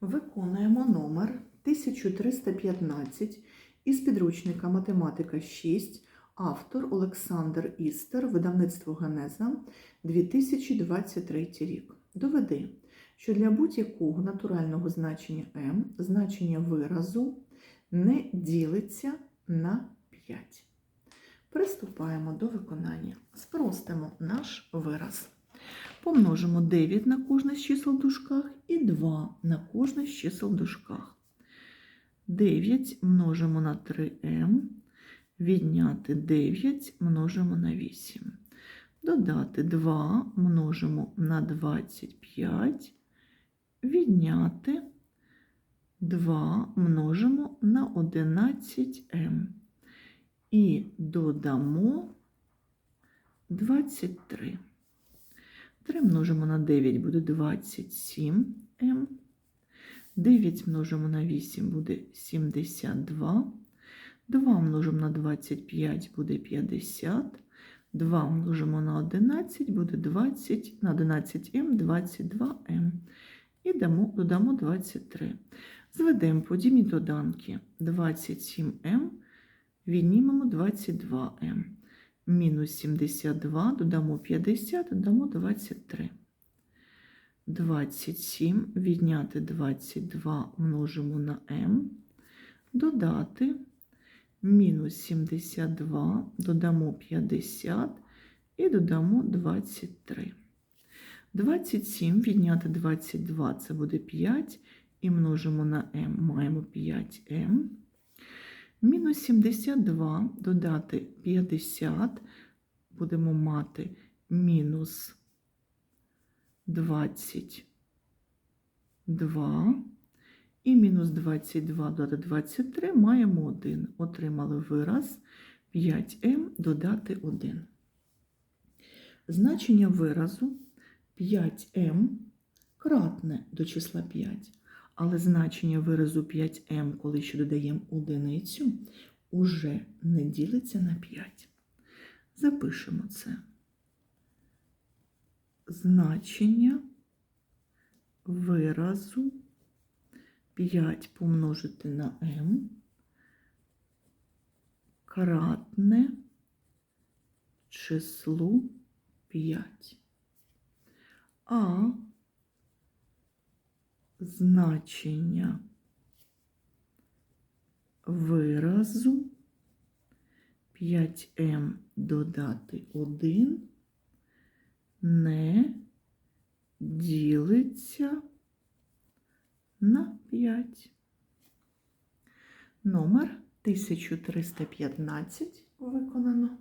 Виконуємо номер 1315 із підручника Математика 6, автор Олександр Істер, видавництво Генеза 2023 рік. Доведи, що для будь-якого натурального значення m значення виразу не ділиться на 5. Приступаємо до виконання. Спростимо наш вираз. Помножимо 9 на кожне з чисел дужках і 2 на кожне з чисел дужках. 9 множимо на 3m, відняти 9 множимо на 8. Додати 2 множимо на 25, відняти 2 множимо на 11m. І додамо 23. 3 множимо на 9 буде 27m. 9 множимо на 8 буде 72. 2 множимо на 25 буде 50. 2 множимо на 11 буде 20, на 11m 22m. І дамо, додамо 23. Зведемо подібні доданки 27m, віднімемо 22m мінус 72, додамо 50, додамо 23. 27 відняти 22 множимо на m, додати мінус 72, додамо 50 і додамо 23. 27 відняти 22 це буде 5, і множимо на m, маємо 5m. Мінус 72 додати 50, будемо мати мінус 22. І мінус 22 додати 23 маємо 1. Отримали вираз 5m додати 1. Значення виразу 5m кратне до числа 5. Але значення виразу 5m, коли ще додаємо одиницю, уже не ділиться на 5. Запишемо це. Значення виразу 5 помножити на m кратне числу 5. А значення виразу 5m додати 1 не ділиться на 5. Номер 1315 виконано.